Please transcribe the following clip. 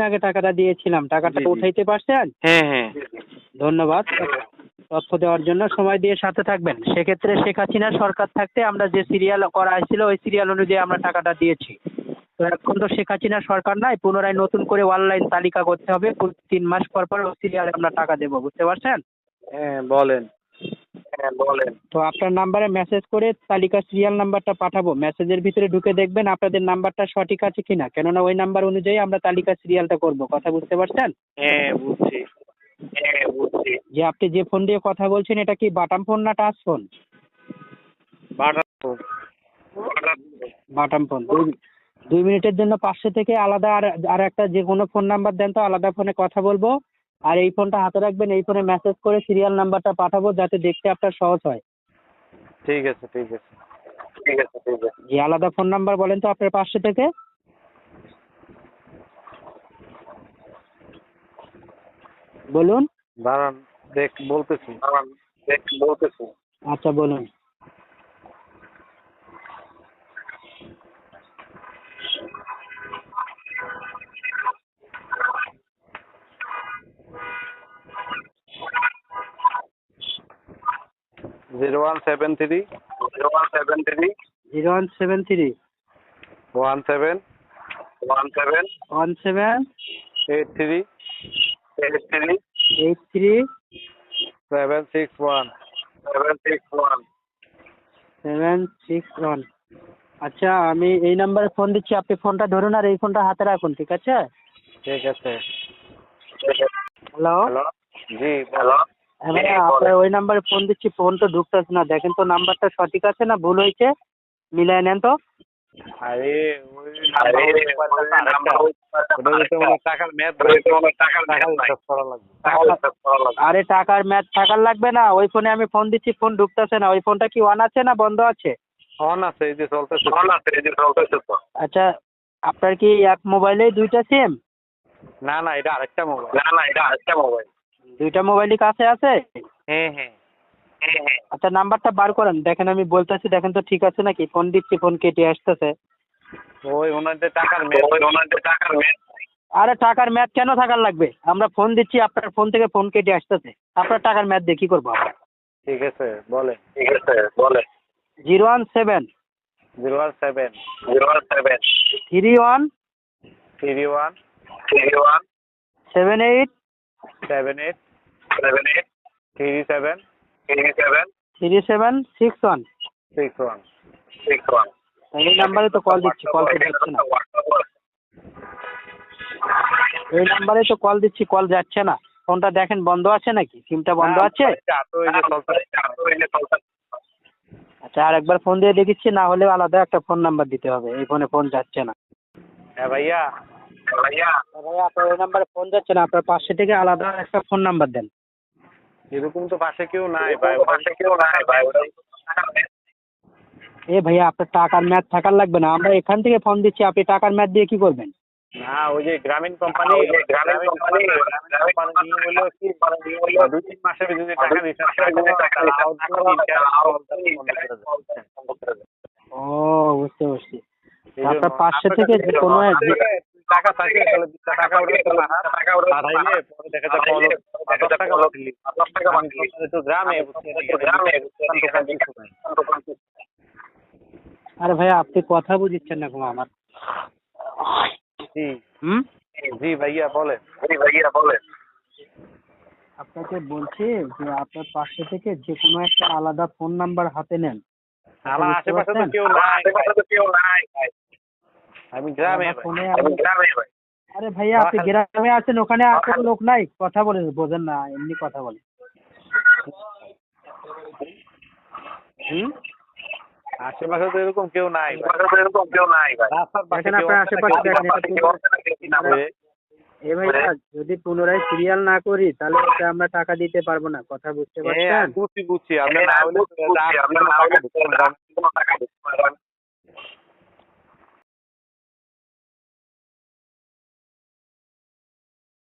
কিছুদিন আগে টাকাটা দিয়েছিলাম। টাকাটা। উঠাইতে পারছেন? হ্যাঁ হ্যাঁ। ধন্যবাদ। তথ্য দেওয়ার জন্য সময় দিয়ে সাথে থাকবেন। সেক্ষেত্রে শেখ হাসিনা সরকার থাকতে আমরা যে সিরিয়াল করা হয়েছিল ওই সিরিয়াল অনুযায়ী আমরা টাকাটা দিয়েছি। তো এখন তো শেখ হাসিনা সরকার নাই পুনরায় নতুন করে অনলাইন তালিকা করতে হবে। তিন মাস পর পর ওই সিরিয়ালে আমরা টাকা দেবো। বুঝতে পারছেন? হ্যাঁ বলেন। হ্যাঁ বলেন। তো আপনার নাম্বারে মেসেজ করে তালিকা সিরিয়াল নাম্বারটা পাঠাবো। মেসেজের ভিতরে ঢুকে দেখবেন আপনাদের নাম্বারটা সঠিক আছে কিনা। কেননা ওই নাম্বার অনুযায়ী আমরা তালিকা সিরিয়ালটা করব। কথা বুঝতে পারছেন? হ্যাঁ বুঝছি। হ্যাঁ বুঝছি। যে আপনি যে ফোন দিয়ে কথা বলছেন এটা কি বাটাম ফোন না টাচ ফোন বাটা বাটাম ফোন দুই দুই মিনিটের জন্য পাঁচশো থেকে আলাদা আর আর একটা যে কোনো ফোন নাম্বার দেন তো আলাদা ফোনে কথা বলব। আর এই ফোনটা হাতে রাখবেন এই ফোনে মেসেজ করে সিরিয়াল নাম্বারটা পাঠাবো যাতে দেখতে আপনার সহজ হয়। ঠিক আছে ঠিক আছে। ঠিক আছে ঠিক আছে। যে আলাদা ফোন নাম্বার বলেন তো আপনার পাঁচশো থেকে। বলুন। দাঁড়ান দেখ বলতেছি। দাঁড়ান, দেখ বলতেছি। আচ্ছা বলুন। Zero one seven three zero one seven three zero one seven three one seven one seven one seven eight three eight three eight three seven six one seven six one seven six one আচ্ছা আমি এই নাম্বারে phone দিচ্ছি আপনি ফোনটা ধরুন আর এই ফোনটা হাতে রাখুন ঠিক আছে? ঠিক আছে। হ্যালো হ্যালো জি হ্যালো হ্যাঁ, আপনার ওই নাম্বারে ফোন দিচ্ছি ফোন তো ঢুকতেছে না। দেখেন তো নাম্বারটা সঠিক আছে না ভুল হয়েছে? মিলাই নেন তো। আরে ওই হয় টাকার হয় ম্যাচ থাকার লাগবে না। ওই ফোনে আমি ফোন দিচ্ছি ফোন ঢুকতেছে না। ওই ফোনটা কি অন আছে না বন্ধ আছে? অন আছে এই যে চলতেছে। ফোন আছে, এই যে চলতেছে আচ্ছা আপনার কি এক মোবাইলেই দুইটা সিম না না এটা আরেকটা মোবাইল না না এটা আরেকটা মোবাইল দুইটা মোবাইলই কাছে আছে? হ্যাঁ হ্যাঁ। হ্যাঁ হ্যাঁ আচ্ছা নাম্বারটা বার করেন। দেখেন আমি বলতেছি দেখেন তো ঠিক আছে নাকি? ফোন দিচ্ছি ফোন কেটে আসতেছে। ওই ওনাদের টাকার ওই ওনাদের টাকার আরে টাকার ম্যাচ কেন থাকার লাগবে? আমরা ফোন দিচ্ছি আপনার ফোন থেকে ফোন কেটে আসতেছে। আপনার টাকার ম্যাচ দিয়ে কি করব আমরা? ঠিক আছে বলে ঠিক আছে বলে zero one seven. Zero one seven. Zero one seven. Three one three one. Three one. Seven eight seven eight. Seven eight three seven three seven three seven six one হ্যাঁ, সিক্স ওয়ান সিক্স ওয়ান এই নাম্বারে তো call দিচ্ছি call তো যাচ্ছে না। এই নাম্বারে তো কল দিচ্ছি কল যাচ্ছে না। ফোনটা দেখেন বন্ধ আছে নাকি? সিমটা বন্ধ আছে? তো এই যে চলতেছে আচ্ছা আর একবার ফোন দিয়ে দেখিচ্ছি না হলে আলাদা একটা ফোন নাম্বার দিতে হবে। এই ফোনে ফোন যাচ্ছে না। হ্যাঁ ভাইয়া। ভাইয়া আপনার ওই নাম্বারে ফোন যাচ্ছে না আপনার পাশে থেকে আলাদা একটা ফোন নাম্বার দেন। এরকম তো পাশে কেউ নাই ভাই পাশে কেউ নাই ভাই এ ভাইয়া আপনার টাকার ম্যাচ থাকার লাগবে না। আমরা এখান থেকে ফোন দিচ্ছি আপনি টাকার ম্যাচ দিয়ে কি করবেন? না ওই যে গ্রামীণ কোম্পানি গ্রামীণ হলো কি মানে তিন মাসের টাকা। ও বুঝতে পারছি। আপনার পাঁচশো থেকে যে কোনো টাকা থাকে টাকা ওটা টাকা ওটা পাঠাইলে পরে দেখা যায় আরে ভাইয়া আপনি কথা বুঝিচ্ছেন না কোনো আমার। জি। হুম? জি ভাইয়া বলেন। ভাইয়া বলেন। আপনাকে বলছি যে আপনার পাশে থেকে যে কোনো একটা আলাদা ফোন নাম্বার হাতে নেন। আমার আশেপাশে তো কেউ নাই কেউ আমি গ্রামে ফোনে আমি আমি- গ্রামে ভাই। আরে ভাইয়া আপনি গ্রামে আছেন ওখানে আর লোক নাই? কথা বলে বোঝেন না এমনি কথা বলে। হুম? আশেপাশে তো এরকম কেউ নাই ভাই। আশেপাশে তো এরকম কেউ নাই রাস্তার পাশে আপনার আশেপাশে কেউ দেখেন, রাস্তার এটা পাশে তো- কেউ আছে না, কেউ না ভাই। এ ভাইয়া যদি পুনরায় সিরিয়াল না করি তাহলে আমরা টাকা দিতে পারব না কথা বুঝতে হ্যাঁ পারছেন? বুঝছি বুঝছি আপনি হ্যাঁ, না হলে